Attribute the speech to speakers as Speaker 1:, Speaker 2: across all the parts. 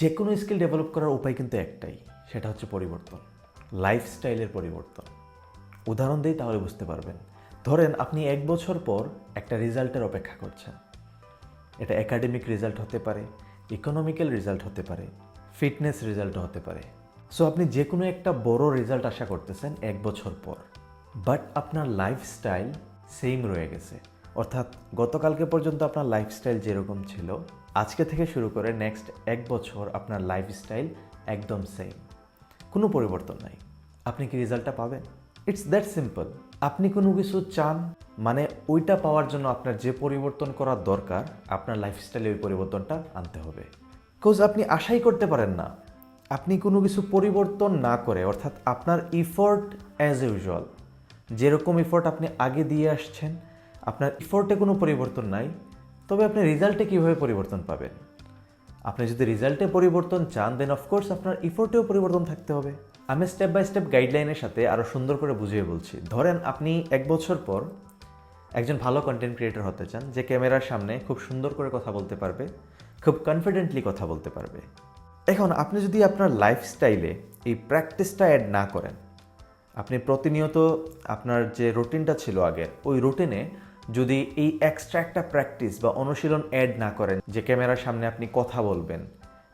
Speaker 1: যে কোনো skill develop করার উপায় কিন্তু একটাই, সেটা হচ্ছে পরিবর্তন লাইফস্টাইলের পরিবর্তন। উদাহরণ দিই তাহলে বুঝতে পারবেন। ধরেন আপনি এক বছর পর একটা রেজাল্টের অপেক্ষা করছেন। এটা একাডেমিক রেজাল্ট হতে পারে ইকোনমিক্যাল রেজাল্ট হতে পারে ফিটনেস রেজাল্ট হতে পারে। সো আপনি যে কোনো একটা বড় রেজাল্ট আশা করতেছেন এক বছর পর। বাট আপনার লাইফস্টাইল সেম রয়ে গেছে। অর্থাৎ গতকালকে পর্যন্ত আপনার লাইফস্টাইল যেরকম ছিল আজকে থেকে শুরু করে নেক্সট এক বছর আপনার লাইফস্টাইল একদম সেম কোনো পরিবর্তন নাই। আপনি কি রেজাল্টটা পাবেন? ইটস দ্যাট সিম্পল আপনি কোনো কিছু চান মানে ওইটা পাওয়ার জন্য আপনার যে পরিবর্তন করার দরকার, আপনার লাইফস্টাইলে ওই পরিবর্তনটা আনতে হবে। কোজ আপনি আশাই করতে পারেন না। আপনি কোনো কিছু পরিবর্তন না করে, অর্থাৎ আপনার ইফোর্ট অ্যাজ ইউজুয়াল যেরকম ইফোর্ট আপনি আগে দিয়ে আসছেন, আপনার ইফোর্টে কোনো পরিবর্তন নাই তবে আপনি রেজাল্টে কীভাবে পরিবর্তন পাবেন? আপনি যদি রেজাল্টে পরিবর্তন চান দেন অফকোর্স আপনার ইফোর্টেও পরিবর্তন থাকতে হবে। আমি স্টেপ বাই স্টেপ গাইডলাইনের সাথে আরও সুন্দর করে বুঝিয়ে বলছি। ধরেন আপনি এক বছর পর একজন ভালো কন্টেন্ট ক্রিয়েটর হতে চান, যে ক্যামেরার সামনে খুব সুন্দর করে কথা বলতে পারবে, খুব কনফিডেন্টলি কথা বলতে পারবে। এখন আপনি যদি আপনার লাইফস্টাইলে এই প্র্যাকটিসটা অ্যাড না করেন, আপনি প্রতিনিয়ত আপনার যে রুটিনটা ছিল আগের, ওই রুটিনে যদি এই এক্সট্রা একটা প্র্যাকটিস বা অনুশীলন অ্যাড না করেন, যে ক্যামেরার সামনে আপনি কথা বলবেন,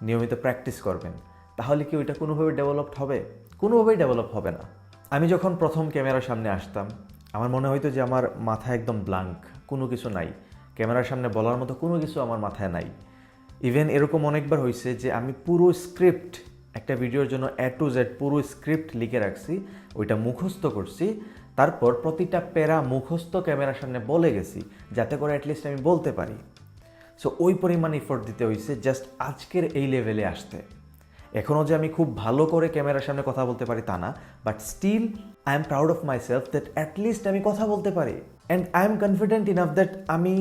Speaker 1: নিয়মিত প্র্যাকটিস করবেন, তাহলে কি ওইটা কোনোভাবে ডেভেলপড হবে? কোনোভাবেই ডেভেলপ হবে না। আমি যখন প্রথম ক্যামেরার সামনে আসতাম, আমার মনে হইতো যে আমার মাথা একদম ব্লাঙ্ক কোনো কিছু নাই। ক্যামেরার সামনে বলার মতো কোনো কিছু আমার মাথায় নাই। ইভেন এরকম অনেকবার হয়েছে যে আমি পুরো স্ক্রিপ্ট একটা ভিডিওর জন্য এ টু জেড পুরো স্ক্রিপ্ট লিখে রাখছি, ওইটা মুখস্থ করছি তারপর প্রতিটা প্যারা মুখস্থ ক্যামেরার সামনে বলে গেছি, যাতে করে অ্যাটলিস্ট আমি বলতে পারি। সো ওই পরিমাণ ইফোর্ট দিতে হয়েছে জাস্ট আজকের এই লেভেলে আসতে। এখনও যে আমি খুব ভালো করে ক্যামেরার সামনে কথা বলতে পারি তা না but still I am proud of myself that at least আমি কথা বলতে পারি। And I am confident enough that আমি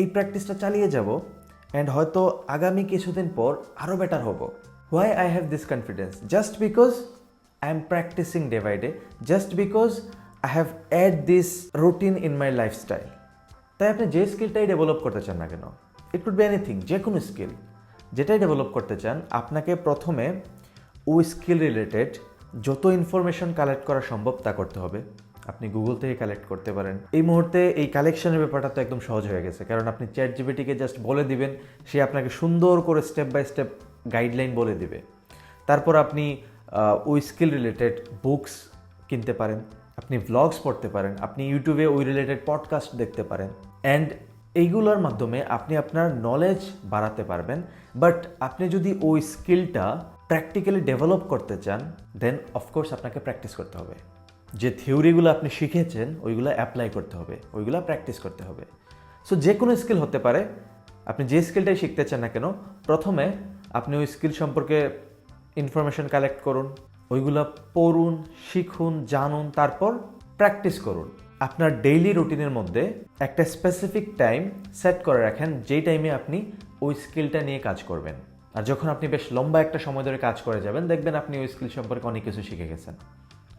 Speaker 1: এই প্র্যাকটিসটা চালিয়ে যাব অ্যান্ড হয়তো আগামী কিছুদিন পর আরও বেটার হব। Why I have this confidence just because I am practising day by day just because I have add this routine in my lifestyle তাই আপনি যে স্কিলটাই ডেভেলপ করতে চান না কেন ইট কুড বি এনিথিং যে কোনো স্কিল যেটাই ডেভেলপ করতে চান, আপনাকে প্রথমে ওই স্কিল রিলেটেড যত ইনফরমেশন কালেক্ট করা সম্ভব তা করতে হবে। আপনি গুগল থেকে কালেক্ট করতে পারেন। এই মুহূর্তে এই কালেকশনের ব্যাপারটা তো একদম সহজ হয়ে গেছে, কারণ আপনি চ্যাট জিবিটিকে জাস্ট বলে দিবেন, সে আপনাকে সুন্দর করে স্টেপ বাই স্টেপ গাইডলাইন বলে দিবে। তারপর আপনি ওই স্কিল রিলেটেড বুকস কিনতে পারেন, আপনি ভ্লগস পড়তে পারেন, আপনি ইউটিউবে ওই রিলেটেড পডকাস্ট দেখতে পারেন। অ্যান্ড এইগুলোর মাধ্যমে আপনি আপনার নলেজ বাড়াতে পারবেন। বাট আপনি যদি ওই স্কিলটা প্র্যাকটিক্যালি ডেভেলপ করতে চান দেন অফকোর্স আপনাকে প্র্যাকটিস করতে হবে। যে থিওরিগুলো আপনি শিখেছেন, ওইগুলো অ্যাপ্লাই করতে হবে, ওইগুলো প্র্যাকটিস করতে হবে। সো যে কোনো স্কিল হতে পারে, আপনি যে স্কিলটাই শিখতে চান না কেন, প্রথমে আপনি ওই স্কিল সম্পর্কে ইনফরমেশন কালেক্ট করুন, ওইগুলো পড়ুন, শিখুন, জানুন, তারপর প্র্যাকটিস করুন। আপনার ডেইলি রুটিনের মধ্যে একটা স্পেসিফিক টাইম সেট করে রাখেন, যেই টাইমে আপনি ওই স্কিলটা নিয়ে কাজ করবেন। আর যখন আপনি বেশ লম্বা একটা সময় ধরে কাজ করে যাবেন, দেখবেন আপনি ওই স্কিল সম্পর্কে অনেক কিছু শিখে গেছেন।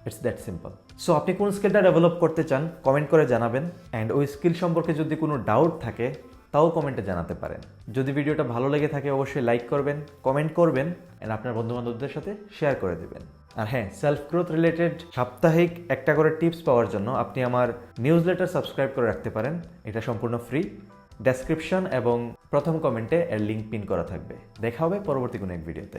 Speaker 1: ইটস দ্যাট সিম্পল সো আপনি কোন স্কিলটা ডেভেলপ করতে চান কমেন্ট করে জানাবেন। অ্যান্ড ওই স্কিল সম্পর্কে যদি কোনো ডাউট থাকে তাও কমেন্টে জানাতে পারেন। যদি ভিডিওটা ভালো লেগে থাকে, অবশ্যই লাইক করবেন কমেন্ট করবেন অ্যান্ড আপনার বন্ধুবান্ধবদের সাথে শেয়ার করে দেবেন। আর হ্যাঁ সেলফ গ্রোথ রিলেটেড সাপ্তাহিক একটা করে টিপস পাওয়ার জন্য আপনি আমার নিউজ লেটার সাবস্ক্রাইব করে রাখতে পারেন। এটা সম্পূর্ণ ফ্রি ডেসক্রিপশন এবং প্রথম কমেন্টে এর লিঙ্ক পিন করা থাকবে। দেখা হবে পরবর্তী কোনো এক ভিডিওতে